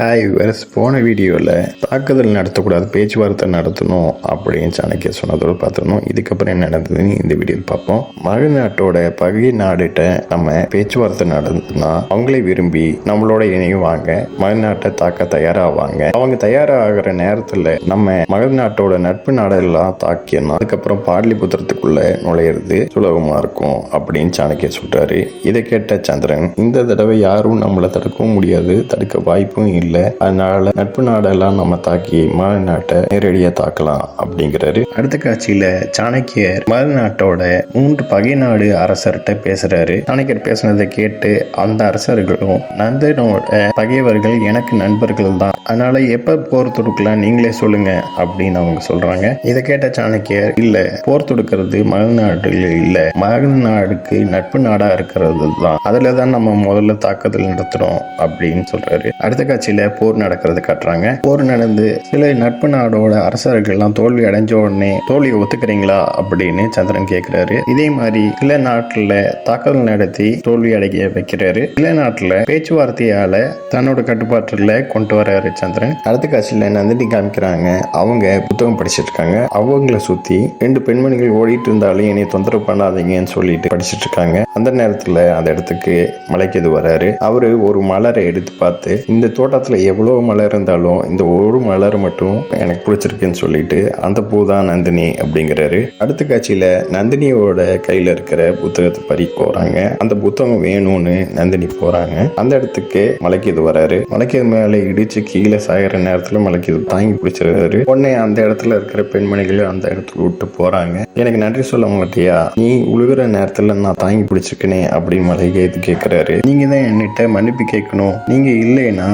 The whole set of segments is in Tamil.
ஹாய் வெரஸ் போன வீடியோவில் தாக்குதல் நடத்தக்கூடாது பேச்சுவார்த்தை நடத்தணும் அப்படின்னு சாணக்கிய சொன்னதோடு பார்த்துருந்தோம். இதுக்கப்புறம் என்ன நடந்ததுன்னு இந்த வீடியோவில் பார்ப்போம். மழை நாட்டோட பகை நாடுகிட்ட நம்ம பேச்சுவார்த்தை நடந்ததுன்னா அவங்களே விரும்பி நம்மளோட இணைவாங்க மழை நாட்டை தாக்க தயாராவாங்க. அவங்க தயாராகிற நேரத்தில் நம்ம மழை நாட்டோட நட்பு நாடெல்லாம் தாக்கியனா அதுக்கப்புறம் பாடலிபுத்திரத்துக்குள்ள நுழையிறது சுலபமாக இருக்கும் அப்படின்னு சாணக்கிய சொல்கிறாரு இதை கேட்ட சந்திரன் இந்த தடவை யாரும் நம்மளை தடுக்கவும் முடியாது தடுக்க வாய்ப்பும் இல்லை. அதனால நட்பு நாடெல்லாம் நம்ம தாக்கி மலை நாட்டை நேரடியாக தாக்கலாம் அப்படிங்கிறாரு. அடுத்த காட்சியில சாணக்கியர் மலை நாட்டோட மூன்று பகை நாடு அரசர்கிட்ட பேசுறாரு. சாணக்கியர் பேசுனதை கேட்டு அந்த அரசர்களும் நந்தனோட பகைவர்கள் எனக்கு நண்பர்கள் தான். அதனால எப்ப போர் தொடுக்கலாம் நீங்களே சொல்லுங்க அப்படின்னு அவங்க சொல்றாங்க. இதை கேட்ட சாணக்கியர் இல்ல போர் தொடுக்கிறது மகநாடுல இல்ல. மகநாடுக்கு நட்பு நாடா இருக்கிறது தான். அதுல தான் நம்ம முதல்ல தாக்குதல் நடத்துறோம் அப்படின்னு சொல்றாரு. அடுத்த காட்சியில் போர் நடக்கிறது காட்டுறாங்க. போர் நடந்து சில நட்பு நாடோட அரசர்கள் எல்லாம் தோல்வி அடைஞ்ச உடனே தோல்வியை ஒத்துக்கிறீங்களா? அப்படின்னு சந்திரன் கேட்கிறாரு இதே மாதிரி சில நாட்டுல தாக்குதல் நடத்தி தோல்வி அடைய வைக்கிறாரு. சில நாட்டுல பேச்சுவார்த்தையால தன்னோட கட்டுப்பாட்டுல கொண்டு வர்றாரு சந்திரன். அடுத்த காட்சியில் நந்தினி காமிக்கிறாங்க. அவங்க புத்தகம் படிச்சிட்டு இருக்காங்க. அவங்கள சுத்தி ரெண்டு பெண்மணிகள் ஓடிட்டு இருந்தாலும் என்னை தொந்தரவு பண்ணாதீங்கன்னு சொல்லிட்டு படிச்சிட்டு இருக்காங்க. அந்த நேரத்துல அந்த இடத்துக்கு மலைக்கு இது வராரு. அவரு ஒரு மலரை எடுத்து பார்த்து இந்த தோட்டத்தை தோட்டத்துல எவ்வளவு மலர் இருந்தாலும் இந்த ஒரு மலர் மட்டும் எனக்கு பிடிச்சிருக்குன்னு சொல்லிட்டு அந்த பூ தான் நந்தினி அப்படிங்கிறாரு. அடுத்த காட்சியில் நந்தினியோட கையில் இருக்கிற புத்தகத்தை பறி போகிறாங்க அந்த புத்தகம் வேணும்னு நந்தினி போகிறாங்க அந்த இடத்துக்கு மலைக்கிது வராரு. மலைக்கிது மேலே இடிச்சு கீழே சாகிற நேரத்தில் மலைக்கிது தாங்கி பிடிச்சிருக்காரு. உடனே அந்த இடத்துல இருக்கிற பெண்மணிகள் அந்த இடத்துக்கு விட்டு போறாங்க. எனக்கு நன்றி சொல்ல மாட்டியா? நீ உழுகிற நேரத்தில் நான் தாங்கி பிடிச்சிருக்கனே அப்படின்னு மலைக்கிது கேட்குறாரு நீங்க தான் என்கிட்ட மன்னிப்பு கேட்கணும். நீங்க இல்லைன்னா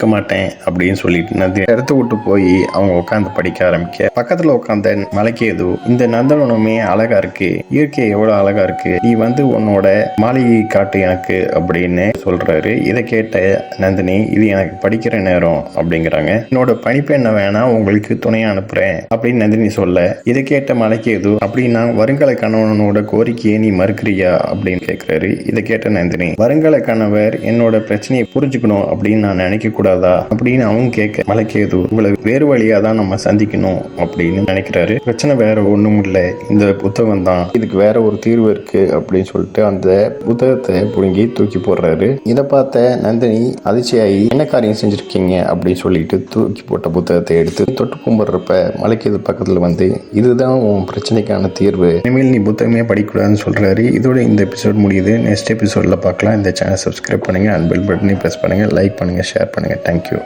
இருக்க மாட்டேன் அப்படின்னு சொல்லிட்டு நந்தி இடத்த விட்டு போய் அவங்க உட்காந்து படிக்க ஆரம்பிக்க. பக்கத்துல உட்காந்த மலைக்கேது இந்த நந்தவனமே அழகா இருக்கு இயற்கை எவ்வளவு அழகா இருக்கு நீ வந்து உன்னோட மாளிகை காட்டு எனக்கு அப்படின்னு சொல்றாரு. இதை கேட்ட நந்தினி இது எனக்கு படிக்கிற நேரம் அப்படிங்கிறாங்க. என்னோட பணிப்பு என்ன வேணா உங்களுக்கு துணையா அனுப்புறேன் அப்படின்னு நந்தினி சொல்ல இதை கேட்ட மலைக்கேது அப்படின்னா வருங்கால கணவனோட கோரிக்கையை நீ மறுக்கிறியா அப்படின்னு கேட்கிறாரு இதை கேட்ட நந்தினி வருங்கால கணவர் என்னோட பிரச்சனையை புரிஞ்சுக்கணும் அப்படின்னு நான் நினைக்க கூடாது அப்படின்னு அவங்க கேட்க மலைக்கேது உங்களை வேறு வழியா தான் நம்ம சந்திக்கணும் அப்படின்னு நினைக்கிறாரு. பிரச்சனை வேற ஒண்ணும் இல்லை. இந்த புத்தகம் தான். இதுக்கு வேற ஒரு தீர்வு இருக்கு அப்படின்னு சொல்லிட்டு அந்த புத்தகத்தை புடுங்கி தூக்கி போடுறாரு. இதை பார்த்த நந்தினி அதிர்ச்சியாகி என்ன காரியம் செஞ்சிருக்கீங்க? அப்படின்னு சொல்லிட்டு தூக்கி போட்ட புத்தகத்தை எடுத்து தொட்டு கும்பிட்றப்ப மலைக்கேது பக்கத்துல வந்து இதுதான் உன் பிரச்சனைக்கான தீர்வு. இனிமேல் நீ புத்தகமே படிக்கக்கூடாதுன்னு சொல்றாரு. இதோட இந்த எபிசோட் முடியுது. நெக்ஸ்ட் எபிசோட்ல பார்க்கலாம். இந்த சேனல் சப்ஸ்கிரைப் பண்ணுங்க. அண்ட் பெல் பட்டனையும் ப்ரெஸ் பண்ணுங்க. லைக் பண்ணுங்க. ஷேர் பண்ணுங்க தேங்க்யூ